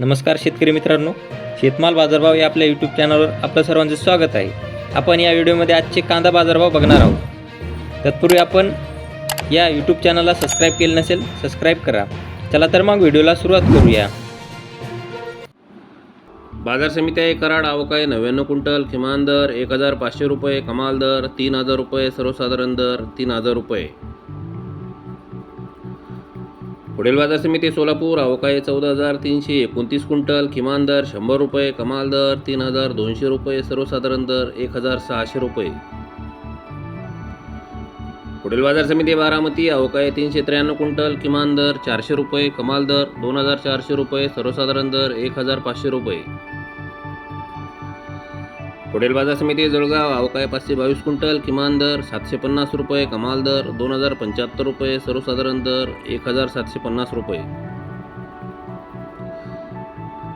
नमस्कार शेतकरी मित्रांनो शेतमाल बाजारभाव या आपल्या यूट्यूब चॅनलवर आपलं सर्वांचं स्वागत आहे. आपण या व्हिडिओमध्ये आजचे कांदा बाजारभाव बघणार आहोत. तत्पूर्वी आपण या यूट्यूब चॅनलला सबस्क्राईब केलं नसेल सबस्क्राईब करा. चला तर मग व्हिडिओला सुरुवात करूया. बाजार समिती आहे कराड आवकाय नव्याण्णव क्विंटल किमान दर एक हजार पाचशे रुपये कमाल दर तीन हजार रुपये सर्वसाधारण दर तीन हजार रुपये. पुढील बाजार समिती सोलापूर अवकाळी चौदा हजार तीनशे एकोणतीस क्विंटल किमान दर शंभर रुपये कमाल दर तीन हजार दोनशे रुपये सर्वसाधारण दर एक हजार सहाशे रुपये. पुढील बाजार समिती बारामती अवकाळी तीनशे त्र्याण्णव क्विंटल किमान दर चारशे रुपये कमाल दर दोन हजार चारशे रुपये सर्वसाधारण दर एक हजार पाचशे रुपये. पुढील बाजार समिती जळगाव अवकाळी पाचशे बावीस क्विंटल किमान दर सातशे पन्नास रुपये कमाल दर दोन हजार पंच्याहत्तर रुपये सर्वसाधारण दर एक हजार सातशे पन्नास रुपये.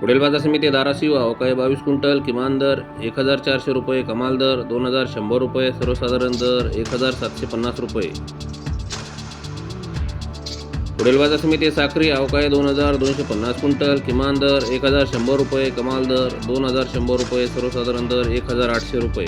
पुढील बाजार समिती धाराशिव अवकाळी बावीस क्विंटल किमान दर एक हजार चारशे रुपये कमाल दर दोन हजार शंभर रुपये सर्वसाधारण दर एक हजार सातशे पन्नास रुपये. पुढील बाजार समिती साखरी अवकाळी दोन हजार दोनशे पन्नास क्विंटल किमान दर एक हजार शंभर रुपये कमाल दर दोन हजार शंभर रुपये सर्वसाधारण दर एक हजार आठशे रुपये.